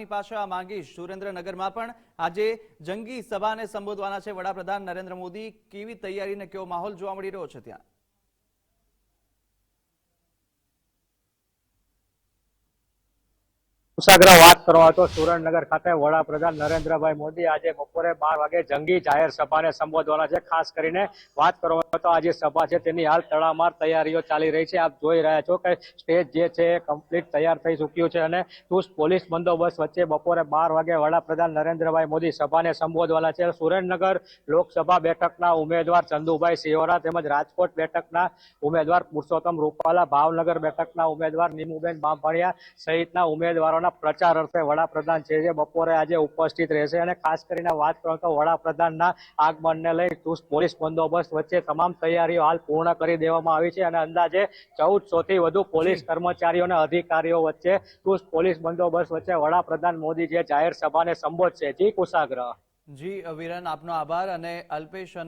પાછા માંગીશ સુરેન્દ્રનગરમાં પણ આજે જંગી સભાને સંબોધવાના છે. વડાપ્રધાન નરેન્દ્ર મોદી કેવી તૈયારી ને કેવો માહોલ જોવા મળી રહ્યો છે ત્યાં? ઉષાગ્ર વાત કરવા તો સુરેન્દ્રનગર ખાતે વડાપ્રધાન નરેન્દ્રભાઈ મોદી આજે બપોરે બાર વાગે જંગી જાહેર સભાને સંબોધવાના છે. ખાસ કરીને વાત કરવા તો આજે સભા છે. તેની હાલ તડામાર તૈયારીઓ ચાલી રહી છે. આપ જોઈ રહ્યા છો કે સ્ટેજ જે છે કમ્પ્લીટ તૈયાર થઈ ચૂક્યું છે અને ચુસ્ત પોલીસ બંદોબસ્ત વચ્ચે બપોરે બાર વાગે વડાપ્રધાન નરેન્દ્રભાઈ મોદી સભાને સંબોધવાના છે. સુરેન્દ્રનગર લોકસભા બેઠકના ઉમેદવાર ચંદુભાઈ સિયોરા તેમજ રાજકોટ બેઠકના ઉમેદવાર પુરુષોત્તમ રૂપાલા, ભાવનગર બેઠકના ઉમેદવાર નીમુબેન બાંભણિયા સહિતના ઉમેદવારોના પ્રચાર અર્થે વડાપ્રધાન છે જે બપોરે આજે ઉપસ્થિત રહેશે. અને ખાસ કરીને વાત કરો તો વડાપ્રધાનના આગમનને લઈ ચુસ્ત પોલીસ બંદોબસ્ત વચ્ચે તમામ તૈયારીઓ હાલ પૂર્ણ કરી દેવામાં આવી છે અને અંદાજે ચૌદસો થી વધુ પોલીસ કર્મચારીઓ અને અધિકારીઓ વચ્ચે ચુસ્ત પોલીસ બંદોબસ્ત વચ્ચે વડાપ્રધાન મોદી જે જાહેર સભાને સંબોધશે. જી કુશાગ્રહ જી વિરન આપનો આભાર અને અલ્પેશ